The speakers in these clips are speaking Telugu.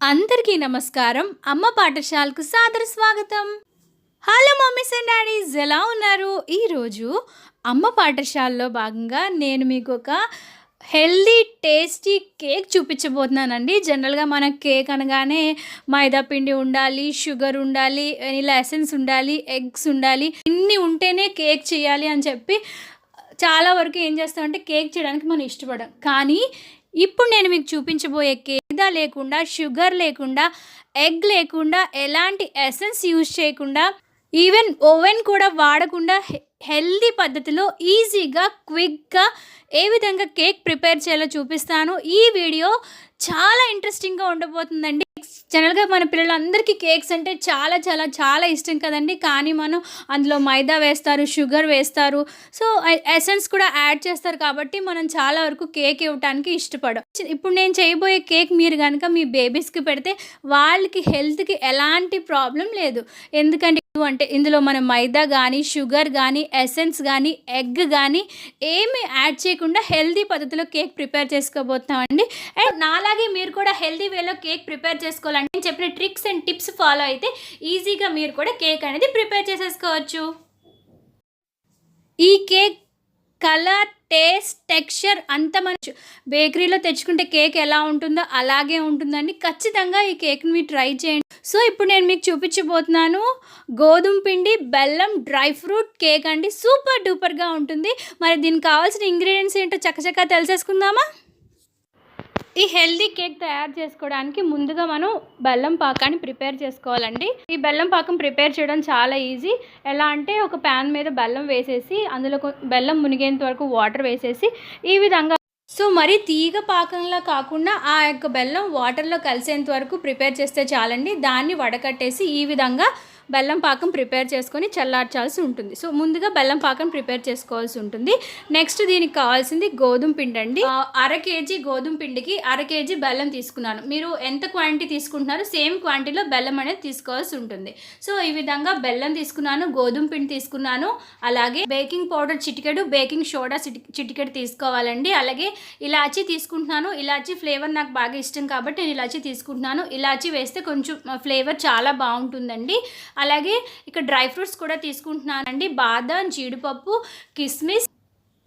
అందరికీ నమస్కారం. అమ్మ పాఠశాలకు సాదర స్వాగతం. హలో మమ్మీస్ అండ్ డాడీస్ ఎలా ఉన్నారు? ఈరోజు అమ్మ పాఠశాలలో భాగంగా నేను మీకు ఒక హెల్దీ టేస్టీ కేక్ చూపించబోతున్నానండి. జనరల్గా మన కేక్ అనగానే మైదా పిండి ఉండాలి షుగర్ ఉండాలి ఇలా ఎసెన్స్ ఉండాలి ఎగ్స్ ఉండాలి ఇన్ని ఉంటేనే కేక్ చేయాలి అని చెప్పి చాలా వరకు ఏం చేస్తామంటే కేక్ చేయడానికి మనం ఇష్టపడం. కానీ ఇప్పుడు నేను మీకు చూపించబోయే కేదా లేకుండా షుగర్ లేకుండా ఎగ్ లేకుండా ఎలాంటి ఎసెన్స్ యూజ్ చేయకుండా ఈవెన్ ఓవెన్ కూడా వాడకుండా హె- హెల్దీ పద్ధతిలో ఈజీగా క్విక్గా ఏ విధంగా కేక్ ప్రిపేర్ చేయాలో చూపిస్తాను. ఈ వీడియో చాలా ఇంట్రెస్టింగ్గా ఉండబోతుందండి. జనరల్గా మన పిల్లలందరికీ కేక్స్ అంటే చాలా చాలా చాలా ఇష్టం కదండి. కానీ మనం అందులో మైదా వేస్తారు షుగర్ వేస్తారు. సో ఎసెన్స్ కూడా యాడ్ చేస్తారు కాబట్టి మనం చాలా వరకు కేక్ ఇవ్వటానికి ఇష్టపడం. ఇప్పుడు నేను చేయబోయే కేక్ మీరు కనుక మీ బేబీస్కి పెడితే వాళ్ళకి హెల్త్కి ఎలాంటి ప్రాబ్లం లేదు. ఎందుకంటే అంటే ఇందులో మనం మైదా కానీ షుగర్ కానీ ఎసెన్స్ కానీ ఎగ్ కానీ ఏమి యాడ్ చేయకుండా హెల్దీ పద్ధతిలో కేక్ ప్రిపేర్ చేసుకోబోతున్నామండి. అండ్ నాలాగే మీరు కూడా హెల్దీ వేలో కేక్ ప్రిపేర్ చేసుకోవాలంటే నేను చెప్పిన ట్రిక్స్ అండ్ టిప్స్ ఫాలో అయితే ఈజీగా మీరు కూడా కేక్ అనేది ప్రిపేర్ చేసేసుకోవచ్చు. ఈ కేక్ కలర్ టేస్ట్ టెక్స్చర్ అంత మంచి బేకరీలో తెచ్చుకుంటే కేక్ ఎలా ఉంటుందో అలాగే ఉంటుందండి. ఖచ్చితంగా ఈ కేక్ని మీరు ట్రై చేయండి. సో ఇప్పుడు నేను మీకు చూపించబోతున్నాను గోధుమ పిండి బెల్లం డ్రై ఫ్రూట్ కేక్ అండి. సూపర్ డూపర్గా ఉంటుంది. మరి దీనికి కావాల్సిన ఇంగ్రీడియంట్స్ ఏంటో చక్కచక్క తెలిసేసుకుందామా? ఈ హెల్దీ కేక్ తయారు చేసుకోవడానికి ముందుగా మనం బెల్లం పాకాన్ని ప్రిపేర్ చేసుకోవాలండి. ఈ బెల్లం పాకం ప్రిపేర్ చేయడం చాలా ఈజీ. ఎలా అంటే ఒక ప్యాన్ మీద బెల్లం వేసేసి అందులో బెల్లం మునిగేంత వరకు వాటర్ వేసేసి ఈ విధంగా సో మరి తీగ పాకంలా కాకుండా ఆ యొక్క బెల్లం వాటర్లో కలిసేంత వరకు ప్రిపేర్ చేస్తే చాలండి. దాన్ని వడకట్టేసి ఈ విధంగా బెల్లం పాకం ప్రిపేర్ చేసుకొని చల్లార్చాల్సి ఉంటుంది. సో ముందుగా బెల్లం పాకం ప్రిపేర్ చేసుకోవాల్సి ఉంటుంది. నెక్స్ట్ దీనికి కావాల్సింది గోధుమ పిండి అండి. అర కేజీ గోధుమ పిండికి అర కేజీ బెల్లం తీసుకున్నాను. మీరు ఎంత క్వాంటిటీ తీసుకుంటున్నారో సేమ్ క్వాంటిటీలో బెల్లం అనేది తీసుకోవాల్సి ఉంటుంది. సో ఈ విధంగా బెల్లం తీసుకున్నాను గోధుమ పిండి తీసుకున్నాను. అలాగే బేకింగ్ పౌడర్ చిటికెడు బేకింగ్ సోడా చిటి చిటికెడు తీసుకోవాలండి. అలాగే ఇలాచీ తీసుకుంటున్నాను. ఇలాచీ ఫ్లేవర్ నాకు బాగా ఇష్టం కాబట్టి నేను ఇలాచీ తీసుకుంటున్నాను. ఇలాచీ వేస్తే కొంచెం ఫ్లేవర్ చాలా బాగుంటుందండి. అలాగే ఇక్కడ డ్రై ఫ్రూట్స్ కూడా తీసుకుంటున్నానండి. బాదం జీడిపప్పు కిస్మిస్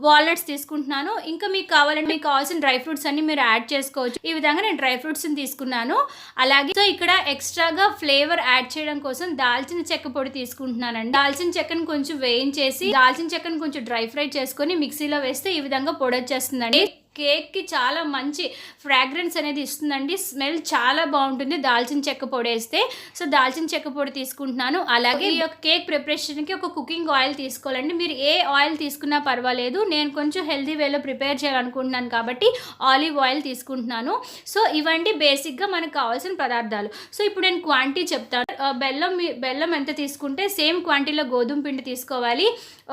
వాల్నట్స్ తీసుకుంటున్నాను. ఇంకా మీకు కావాలంటే మీకు కావాల్సిన డ్రై ఫ్రూట్స్ అన్ని మీరు యాడ్ చేసుకోవచ్చు. ఈ విధంగా నేను డ్రై ఫ్రూట్స్ని తీసుకున్నాను. అలాగే సో ఇక్కడ ఎక్స్ట్రాగా ఫ్లేవర్ యాడ్ చేయడం కోసం దాల్చిన చెక్క పొడి తీసుకుంటున్నానండి. దాల్చిన చెక్కను కొంచెం వేయించేసి దాల్చిన చెక్కను కొంచెం డ్రై ఫ్రై చేసుకొని మిక్సీలో వేస్తే ఈ విధంగా పొడి వచ్చేస్తుందండి. కేక్కి చాలా మంచి ఫ్రాగ్రెన్స్ అనేది ఇస్తుందండి. స్మెల్ చాలా బాగుంటుంది. దాల్చిన చెక్క పొడి వేస్తే. సో దాల్చిన చెక్క పొడి తీసుకుంటున్నాను. అలాగే ఈ యొక్క కేక్ ప్రిపరేషన్కి ఒక కుకింగ్ ఆయిల్ తీసుకోవాలండి. మీరు ఏ ఆయిల్ తీసుకున్నా పర్వాలేదు. నేను కొంచెం హెల్దీ వేలో ప్రిపేర్ చేయాలనుకుంటున్నాను కాబట్టి ఆలివ్ ఆయిల్ తీసుకుంటున్నాను. సో ఇవండి బేసిక్గా మనకు కావాల్సిన పదార్థాలు. సో ఇప్పుడు నేను క్వాంటిటీ చెప్తాను. బెల్లం బెల్లం ఎంత తీసుకుంటే సేమ్ క్వాంటిటీలో గోధుమ పిండి తీసుకోవాలి.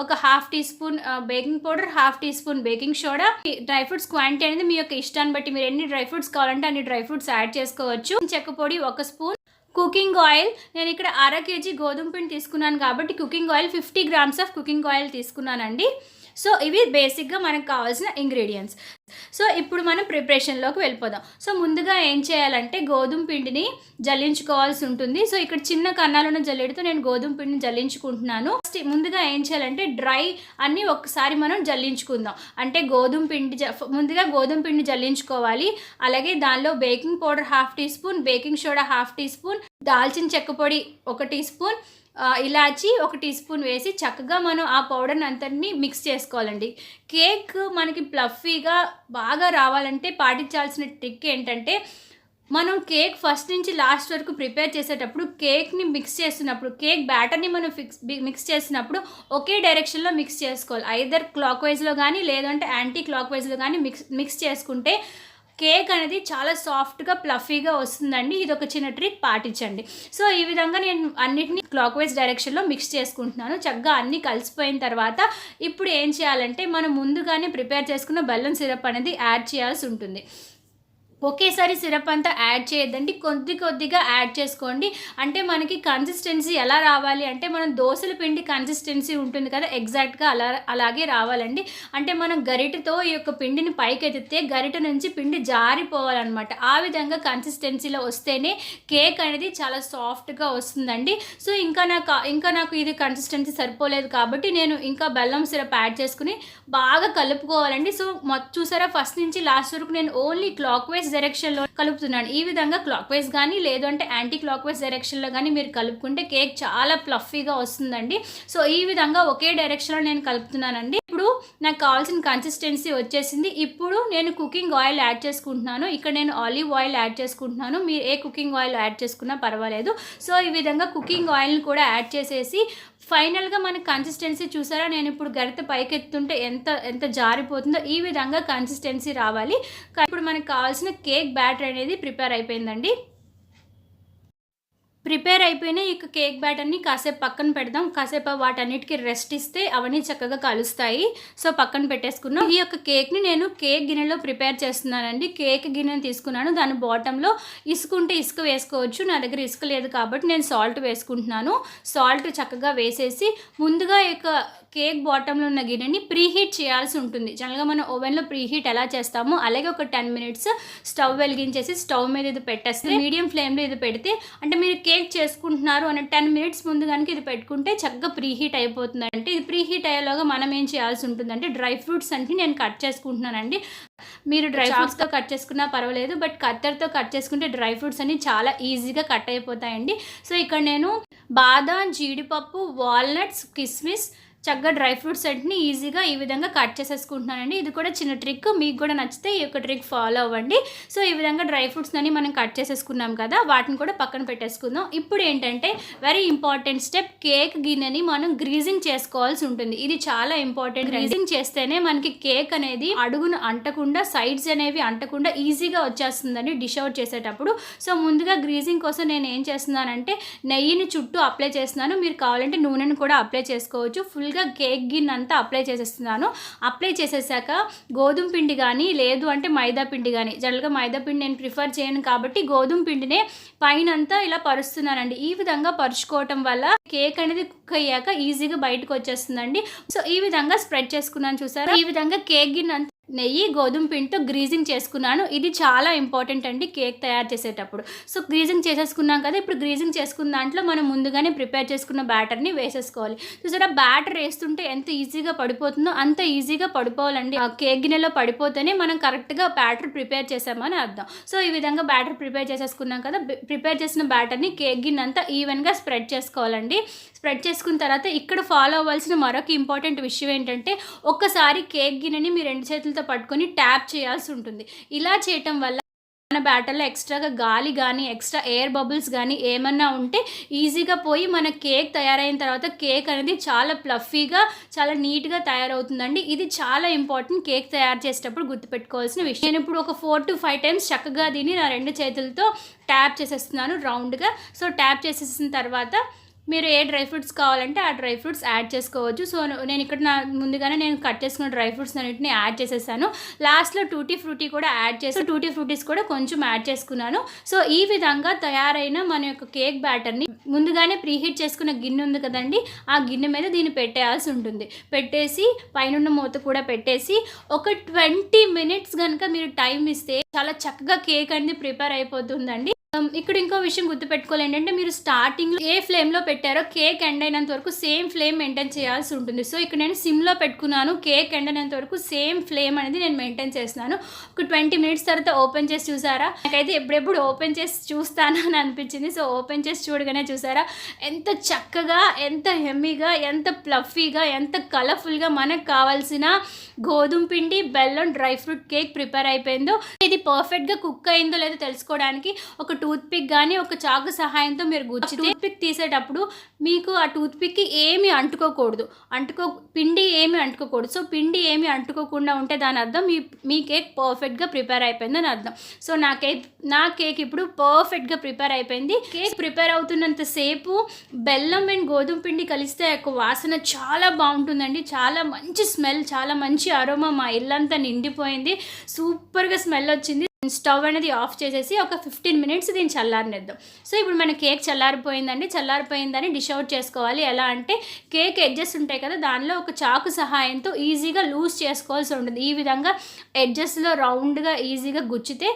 ఒక half teaspoon baking powder half teaspoon baking soda dry fruits quantity అనేది మీ యొక్క ఇష్టాన్ని బట్టి మీరు ఎన్ని డ్రై ఫ్రూట్స్ కావాలంటే అన్ని డ్రై ఫ్రూట్స్ యాడ్ చేసుకోవచ్చు. చెక్క పొడి ఒక స్పూన్ కుకింగ్ ఆయిల్. నేను ఇక్కడ అర కేజీ గోధుమ పిండి తీసుకున్నాను కాబట్టి cooking oil fifty grams of cooking oil తీసుకున్నానండి. సో ఇవి బేసిక్గా మనకు కావాల్సిన ఇంగ్రీడియంట్స్ సో ఇప్పుడు మనం ప్రిపరేషన్లోకి వెళ్ళిపోదాం. సో ముందుగా ఏం చేయాలంటే గోధుమ పిండిని జల్లించుకోవాల్సి ఉంటుంది. సో ఇక్కడ చిన్న కన్నాలున్న జల్లెడతో నేను గోధుమ పిండిని జల్లించుకుంటున్నాను. ఫస్ట్ ముందుగా ఏం చేయాలంటే డ్రై అన్ని ఒకసారి మనం జల్లించుకుందాం. అంటే గోధుమ పిండి జ- ముందుగా గోధుమ పిండిని జల్లించుకోవాలి. అలాగే దానిలో baking powder half teaspoon baking soda half teaspoon దాల్చిన చెక్క పొడి ఒక టీ స్పూన్ ఇలాచి ఒక టీ స్పూన్ వేసి చక్కగా మనం ఆ పౌడర్ని అంతటిని మిక్స్ చేసుకోవాలండి. కేక్ మనకి ప్లఫీగా బాగా రావాలంటే పాటించాల్సిన ట్రిక్ ఏంటంటే మనం కేక్ ఫస్ట్ నుంచి లాస్ట్ వరకు ప్రిపేర్ చేసేటప్పుడు కేక్ని మిక్స్ చేస్తున్నప్పుడు కేక్ బ్యాటర్ని మనం ఫిక్స్ మిక్స్ చేసినప్పుడు ఒకే డైరెక్షన్లో మిక్స్ చేసుకోవాలి. ఐదర్ క్లాక్ వైజ్లో కానీ లేదంటే యాంటీ క్లాక్ వైజ్లో కానీ మిక్స్ మిక్స్ చేసుకుంటే కేక్ అనేది చాలా సాఫ్ట్గా ప్లఫీగా వస్తుందండి. ఇది ఒక చిన్న ట్రిక్ పాటించండి. సో ఈ విధంగా నేను అన్నిటిని క్లాక్ వైజ్ డైరెక్షన్లో మిక్స్ చేసుకుంటున్నాను. చక్కగా అన్నీ కలిసిపోయిన తర్వాత ఇప్పుడు ఏం చేయాలంటే మనం ముందుగానే ప్రిపేర్ చేసుకున్న బెల్లం సిరప్ అనేది యాడ్ చేయాల్సి ఉంటుంది. ఒకేసారి సిరప్ అంతా యాడ్ చేయొద్దండి. కొద్ది కొద్దిగా యాడ్ చేసుకోండి. అంటే మనకి కన్సిస్టెన్సీ ఎలా రావాలి? అంటే మనం దోశల పిండి కన్సిస్టెన్సీ ఉంటుంది కదా ఎగ్జాక్ట్గా అలా అలాగే రావాలండి. అంటే మనం గరిటతో ఈ యొక్క పిండిని పైకెత్తితే గరిట నుంచి పిండి జారిపోవాలన్నమాట. ఆ విధంగా కన్సిస్టెన్సీలో వస్తేనే కేక్ అనేది చాలా సాఫ్ట్గా వస్తుందండి. సో ఇంకా నాకు ఇంకా నాకు ఇది కన్సిస్టెన్సీ సరిపోలేదు కాబట్టి నేను ఇంకా బెల్లం సిరప్ యాడ్ చేసుకుని బాగా కలుపుకోవాలండి. సో మొ చూసారా? ఫస్ట్ నుంచి లాస్ట్ వరకు నేను ఓన్లీ క్లాక్ వైజ్ డైరెక్షన్లో కలుపుతున్నాను ఈ విధంగా క్లాక్ వైజ్ కానీ లేదు అంటే యాంటీ క్లాక్ వైజ్ డైరెక్షన్లో కానీ మీరు కలుపుకుంటే కేక్ చాలా ప్లఫీగా వస్తుందండి. సో ఈ విధంగా ఒకే డైరెక్షన్లో నేను కలుపుతున్నానండి. ఇప్పుడు నాకు కావాల్సిన కన్సిస్టెన్సీ వచ్చేసింది. ఇప్పుడు నేను కుకింగ్ ఆయిల్ యాడ్ చేసుకుంటున్నాను. ఇక్కడ నేను ఆలివ్ ఆయిల్ యాడ్ చేసుకుంటున్నాను. మీరు ఏ కుకింగ్ ఆయిల్ యాడ్ చేసుకున్నా పర్వాలేదు. సో ఈ విధంగా కుకింగ్ ఆయిల్ని కూడా యాడ్ చేసేసి ఫైనల్గా మన కన్సిస్టెన్సీ చూసారా? నేను ఇప్పుడు గడిత పైకెత్తుంటే ఎంత ఎంత జారిపోతుందో ఈ విధంగా కన్సిస్టెన్సీ రావాలి. ఇప్పుడు మనకు కావాల్సిన కేక్ బ్యాటర్ అనేది ప్రిపేర్ అయిపోయిందండి. ప్రిపేర్ అయిపోయిన ఇక కేక్ బ్యాటర్ని కాసేపు పక్కన పెడదాం. కాసేపు వాటన్నిటికి రెస్ట్ ఇస్తే అవన్నీ చక్కగా కలుస్తాయి. సో పక్కన పెట్టేసుకున్నాం. ఈ యొక్క కేక్ని నేను కేక్ గిన్నెలో ప్రిపేర్ చేస్తున్నానండి. కేక్ గిన్నెని తీసుకున్నాను. దాని బాటంలో ఇసుక ఉంటే ఇసుక వేసుకోవచ్చు. నా దగ్గర ఇసుక లేదు కాబట్టి నేను సాల్ట్ వేసుకుంటున్నాను. సాల్ట్ చక్కగా వేసేసి ముందుగా ఈ యొక్క కేక్ బాటంలో ఉన్న గిన్నెని ప్రీహీట్ చేయాల్సి ఉంటుంది. జనరల్గా మనం ఓవెన్లో ప్రీహీట్ ఎలా చేస్తామో అలాగే ఒక టెన్ మినిట్స్ స్టవ్ వెలిగించేసి స్టవ్ మీద ఇది పెట్టేస్తే మీడియం ఫ్లేమ్లో ఇది పెడితే అంటే మీరు కేక్ చేసుకుంటున్నారు అని టెన్ మినిట్స్ ముందు కనుక ఇది పెట్టుకుంటే చక్కగా ప్రీహీట్ అయిపోతుంది అంటే ఇది ప్రీహీట్ అయ్యేలోగా మనం ఏం చేయాల్సి ఉంటుందంటే డ్రై ఫ్రూట్స్ అంటే నేను కట్ చేసుకుంటున్నానండి. మీరు డ్రై ఫ్రూట్స్తో కట్ చేసుకున్నా పర్వాలేదు బట్ కత్తెరతో కట్ చేసుకుంటే డ్రై ఫ్రూట్స్ అన్ని చాలా ఈజీగా కట్ అయిపోతాయండి. సో ఇక్కడ నేను బాదం జీడిపప్పు వాల్నట్స్ కిస్మిస్ చక్కగా డ్రై ఫ్రూట్స్ అన్నిటిని ఈజీగా ఈ విధంగా కట్ చేసేసుకుంటున్నానండి. ఇది కూడా చిన్న ట్రిక్ మీకు కూడా నచ్చితే ఈ యొక్క ట్రిక్ ఫాలో అవ్వండి. సో ఈ విధంగా డ్రై ఫ్రూట్స్ అన్ని మనం కట్ చేసేసుకున్నాం కదా వాటిని కూడా పక్కన పెట్టేసుకుందాం. ఇప్పుడు ఏంటంటే వెరీ ఇంపార్టెంట్ స్టెప్ కేక్ గిన్నెని మనం గ్రీజింగ్ చేసుకోవాల్సి ఉంటుంది. ఇది చాలా ఇంపార్టెంట్. గ్రీజింగ్ చేస్తేనే మనకి కేక్ అనేది అడుగును అంటకుండా సైడ్స్ అనేవి అంటకుండా ఈజీగా వచ్చేస్తుందండి డిష్ అవుట్ చేసేటప్పుడు. సో ముందుగా గ్రీజింగ్ కోసం నేను ఏం చేస్తున్నానంటే నెయ్యిని చుట్టూ అప్లై చేస్తున్నాను. మీరు కావాలంటే నూనెను కూడా అప్లై చేసుకోవచ్చు. ఫుల్గా కేక్ గిన్ అంతా అప్లై చేసేస్తున్నాను. అప్లై చేసేసాక గోధుమ పిండి కానీ లేదు అంటే మైదా పిండి కానీ జనరల్గా మైదా పిండి నేను ప్రిఫర్ చేయను కాబట్టి గోధుమ పిండినే పైన అంతా ఇలా పరుస్తున్నానండి. ఈ విధంగా పరుచుకోవటం వల్ల కేక్ అనేది కుక్ అయ్యాక ఈజీగా బయటకు వచ్చేస్తుందండి. సో ఈ విధంగా స్ప్రెడ్ చేసుకున్నాను చూసారా? ఈ విధంగా కేక్ గిన్ అంతా నెయ్యి గోధుమ పిండితో గ్రీజింగ్ చేసుకున్నాను. ఇది చాలా ఇంపార్టెంట్ అండి కేక్ తయారు చేసేటప్పుడు. సో గ్రీజింగ్ చేసేసుకున్నాం కదా ఇప్పుడు గ్రీజింగ్ చేసుకున్న దాంట్లో మనం ముందుగానే ప్రిపేర్ చేసుకున్న బ్యాటర్ని వేసేసుకోవాలి. చూసారా బ్యాటర్ వేస్తుంటే ఎంత ఈజీగా పడిపోతుందో అంత ఈజీగా పడిపోవాలండి. ఆ కేక్ గిన్నెలో పడిపోతేనే మనం కరెక్ట్గా బ్యాటర్ ప్రిపేర్ చేసామని అర్థం. సో ఈ విధంగా బ్యాటర్ ప్రిపేర్ చేసేసుకున్నాం కదా ప్రిపేర్ చేసిన బ్యాటర్ని కేక్ గిన్నె అంతా ఈవెన్గా స్ప్రెడ్ చేసుకోవాలండి. స్ప్రెడ్ చేసుకున్న తర్వాత ఇక్కడ ఫాలో అవ్వాల్సిన మరొక ఇంపార్టెంట్ విషయం ఏంటంటే ఒక్కసారి కేక్ గిన్నెని మీ రెండు చేతులతో పట్టుకొని ట్యాప్ చేయాల్సి ఉంటుంది. ఇలా చేయటం వల్ల మన బ్యాటర్లో ఎక్స్ట్రాగా గాలి కానీ ఎక్స్ట్రా ఎయిర్ బబుల్స్ కానీ ఏమన్నా ఉంటే ఈజీగా పోయి మన కేక్ తయారైన తర్వాత కేక్ అనేది చాలా ప్లఫీగా చాలా నీట్గా తయారవుతుందండి. ఇది చాలా ఇంపార్టెంట్ కేక్ తయారు చేసేటప్పుడు గుర్తుపెట్టుకోవాల్సిన విషయం. నేను ఇప్పుడు ఒక ఫోర్ టు ఫైవ్ టైమ్స్ చక్కగా దీన్ని నా రెండు చేతులతో ట్యాప్ చేసేస్తున్నాను రౌండ్గా. సో ట్యాప్ చేసేసిన తర్వాత మీరు ఏ డ్రై ఫ్రూట్స్ కావాలంటే ఆ డ్రై ఫ్రూట్స్ యాడ్ చేసుకోవచ్చు. సో నేను ఇక్కడ నా ముందుగానే నేను కట్ చేసుకున్న డ్రై ఫ్రూట్స్ అన్నింటిని యాడ్ చేసేసాను. లాస్ట్లో టూటీ ఫ్రూటీ కూడా యాడ్ చేసి టూటీ ఫ్రూటీస్ కూడా కొంచెం యాడ్ చేసుకున్నాను. సో ఈ విధంగా తయారైన మన యొక్క కేక్ బ్యాటర్ని ముందుగానే ప్రీహీట్ చేసుకున్న గిన్నె ఉంది కదండి ఆ గిన్నె మీద దీన్ని పెట్టేయాల్సి ఉంటుంది. పెట్టేసి పైనున్న మూత కూడా పెట్టేసి ఒక ట్వంటీ మినిట్స్ కనుక మీరు టైం ఇస్తే చాలా చక్కగా కేక్ అనేది ప్రిపేర్ అయిపోతుందండి. Um, ఇక్కడ ఇంకో విషయం గుర్తుపెట్టుకోవాలి ఏంటంటే మీరు స్టార్టింగ్లో ఏ ఫ్లేమ్లో పెట్టారో కేక్ ఎండ్ అయినంత వరకు సేమ్ ఫ్లేమ్ మెయింటైన్ చేయాల్సి ఉంటుంది. సో ఇక్కడ నేను సిమ్లో పెట్టుకున్నాను కేక్ ఎండ్ అయినంత వరకు సేమ్ ఫ్లేమ్ అనేది నేను మెయింటైన్ చేస్తున్నాను. ఒక ట్వంటీ మినిట్స్ తర్వాత ఓపెన్ చేసి చూసారా? నాకైతే ఎప్పుడెప్పుడు ఓపెన్ చేసి చూస్తాను అని అనిపించింది. సో ఓపెన్ చేసి చూడగానే చూసారా? ఎంత చక్కగా ఎంత హెమ్మీగా ఎంత ప్లఫీగా ఎంత కలర్ఫుల్గా మనకు కావాల్సిన గోధుమ పిండి బెల్లం డ్రై ఫ్రూట్ కేక్ ప్రిపేర్ అయిపోయిందో ఇది పర్ఫెక్ట్గా కుక్ అయిందో లేదో తెలుసుకోవడానికి ఒక టూత్ పిక్ కానీ ఒక చాకు సహాయంతో మీరు గుచ్చి టూత్ పిక్ తీసేటప్పుడు మీకు ఆ టూత్ పిక్కి ఏమి అంటుకోకూడదు. అంటుకో పిండి ఏమి అంటుకోకూడదు. సో పిండి ఏమి అంటుకోకుండా ఉంటే దాని అర్థం మీ మీ కేక్ పర్ఫెక్ట్గా ప్రిపేర్ అయిపోయిందని అర్థం. సో నా కేక్ నా కేక్ ఇప్పుడు పర్ఫెక్ట్గా ప్రిపేర్ అయిపోయింది. కేక్ ప్రిపేర్ అవుతున్నంత సేపు బెల్లం అండ్ గోధుమ పిండి కలిస్తే యొక్క వాసన చాలా బాగుంటుందండి. చాలా మంచి స్మెల్ చాలా మంచి అరోమా మా ఇల్లంతా నిండిపోయింది. సూపర్గా స్మెల్ వచ్చింది. స్టవ్ అనేది ఆఫ్ చేసేసి ఒక ఫిఫ్టీన్ మినిట్స్ దీన్ని చల్లారనిద్దాం. సో ఇప్పుడు మన కేక్ చల్లారిపోయిందండి. చల్లారిపోయిందని డిష్ అవుట్ చేసుకోవాలి. ఎలా అంటే కేక్ ఎడ్జెస్ ఉంటాయి కదా దానిలో ఒక చాకు సహాయంతో ఈజీగా లూజ్ చేసుకోవాల్సి ఉంటుంది. ఈ విధంగా ఎడ్జెస్లో రౌండ్గా ఈజీగా గుచ్చితే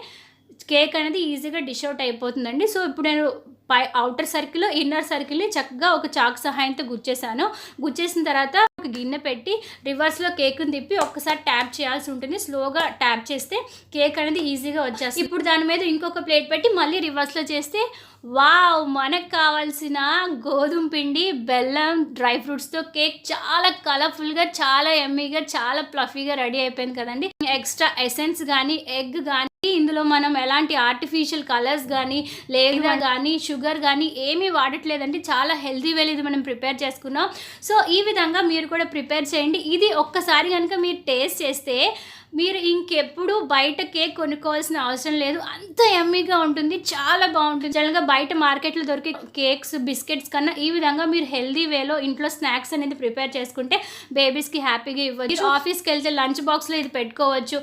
కేక్ అనేది ఈజీగా డిష్ అవుట్ అయిపోతుందండి. సో ఇప్పుడు నేను పై అవుటర్ సర్కిల్ ఇన్నర్ సర్కిల్ని చక్కగా ఒక చాక్ సహాయంతో గుచ్చేసాను గుచ్చేసిన తర్వాత ఒక గిన్నె పెట్టి రివర్స్లో కేక్ని తిప్పి ఒక్కసారి ట్యాప్ చేయాల్సి ఉంటుంది. స్లోగా ట్యాప్ చేస్తే కేక్ అనేది ఈజీగా వచ్చేస్తుంది. ఇప్పుడు దాని మీద ఇంకొక ప్లేట్ పెట్టి మళ్ళీ రివర్స్లో చేస్తే వావ్ మనకు కావాల్సిన గోధుమ పిండి బెల్లం డ్రై ఫ్రూట్స్తో కేక్ చాలా కలర్ఫుల్గా చాలా ఎమ్మీగా చాలా ప్లఫీగా రెడీ అయిపోయింది కదండి. ఎక్స్ట్రా ఎసెన్స్ కానీ ఎగ్ కానీ ఇందులో మనం ఎలాంటి ఆర్టిఫిషియల్ కలర్స్ కానీ లేదా కానీ షుగర్ కానీ ఏమీ వాడట్లేదండి. చాలా హెల్తీ వేలు ఇది మనం ప్రిపేర్ చేసుకున్నాం. సో ఈ విధంగా మీరు కూడా ప్రిపేర్ చేయండి. ఇది ఒక్కసారి కనుక మీరు టేస్ట్ చేస్తే మీరు ఇంకెప్పుడు బయట కేక్ కొనుక్కోవాల్సిన అవసరం లేదు. అంత ఎమ్మీగా ఉంటుంది. చాలా బాగుంటుంది. జనరల్గా బయట మార్కెట్లో దొరికే కేక్స్ బిస్కెట్స్ కన్నా ఈ విధంగా మీరు హెల్దీ వేలో ఇంట్లో స్నాక్స్ అనేది ప్రిపేర్ చేసుకుంటే బేబీస్కి హ్యాపీగా ఇవ్వచ్చు. ఆఫీస్కి వెళ్తే లంచ్ బాక్స్లో ఇది పెట్టుకోవచ్చు.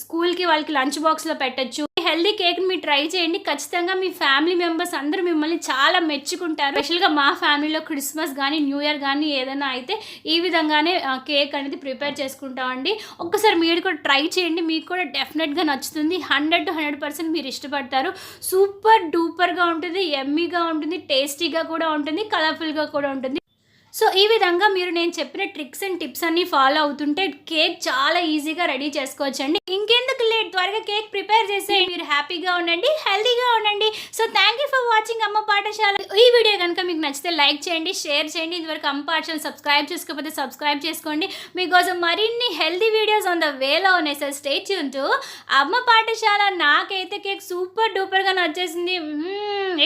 స్కూల్కి వాళ్ళకి లంచ్ బాక్స్లో పెట్టచ్చు. హెల్దీ కేక్ని మీరు ట్రై చేయండి. ఖచ్చితంగా మీ ఫ్యామిలీ మెంబర్స్ అందరూ మిమ్మల్ని చాలా మెచ్చుకుంటారు. స్పెషల్గా మా ఫ్యామిలీలో క్రిస్మస్ కానీ న్యూ ఇయర్ కానీ ఏదైనా అయితే ఈ విధంగానే కేక్ అనేది ప్రిపేర్ చేసుకుంటామండి. ఒక్కసారి మీరు కూడా ట్రై చేయండి. మీకు కూడా డెఫినెట్గా నచ్చుతుంది. హండ్రెడ్ టు హండ్రెడ్ పర్సెంట్ మీరు ఇష్టపడతారు. సూపర్ డూపర్గా ఉంటుంది. ఎమ్మీగా ఉంటుంది. టేస్టీగా కూడా ఉంటుంది. కలర్ఫుల్గా కూడా ఉంటుంది. సో ఈ విధంగా మీరు నేను చెప్పిన ట్రిక్స్ అండ్ టిప్స్ అన్ని ఫాలో అవుతుంటే కేక్ చాలా ఈజీగా రెడీ చేసుకోవచ్చండి. ఇంకెందుకు లేట్ త్వరగా కేక్ ప్రిపేర్ చేసే మీరు హ్యాపీగా ఉండండి హెల్తీగా ఉండండి. So thank you for watching Amma Paatashala. ఈ వీడియో కనుక మీకు నచ్చితే లైక్ చేయండి షేర్ చేయండి. ఇదివరకు అమ్మ పాఠశాల సబ్స్క్రైబ్ చేసుకోకపోతే సబ్స్క్రైబ్ చేసుకోండి. మీకోసం మరిన్ని హెల్తీ వీడియోస్ ఆన్ ద వేలో ఉన్నాయి. సార్ స్టే టు అమ్మ పాఠశాల. నాకైతే కేక్ సూపర్ డూపర్గా నచ్చేసింది.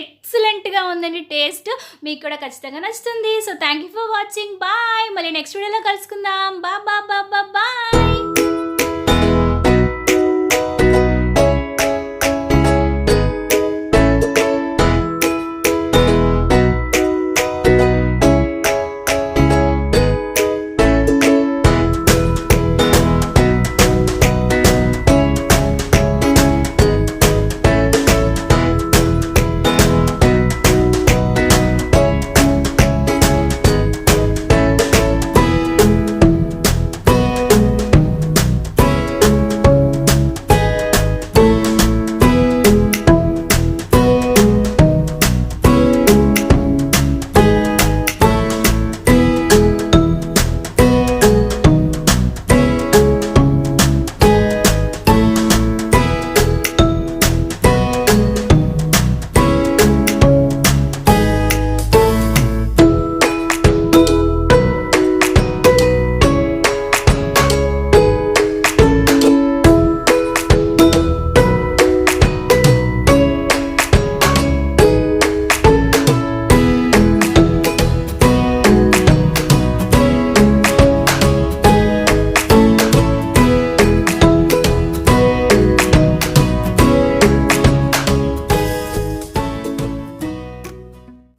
ఎక్సలెంట్గా ఉందండి. టేస్ట్ మీకు కూడా ఖచ్చితంగా నచ్చుతుంది. So thank you for watching bye మళ్ళీ నెక్స్ట్ వీడియోలో కలుసుకుందాం. బా బా బా బా బాయ్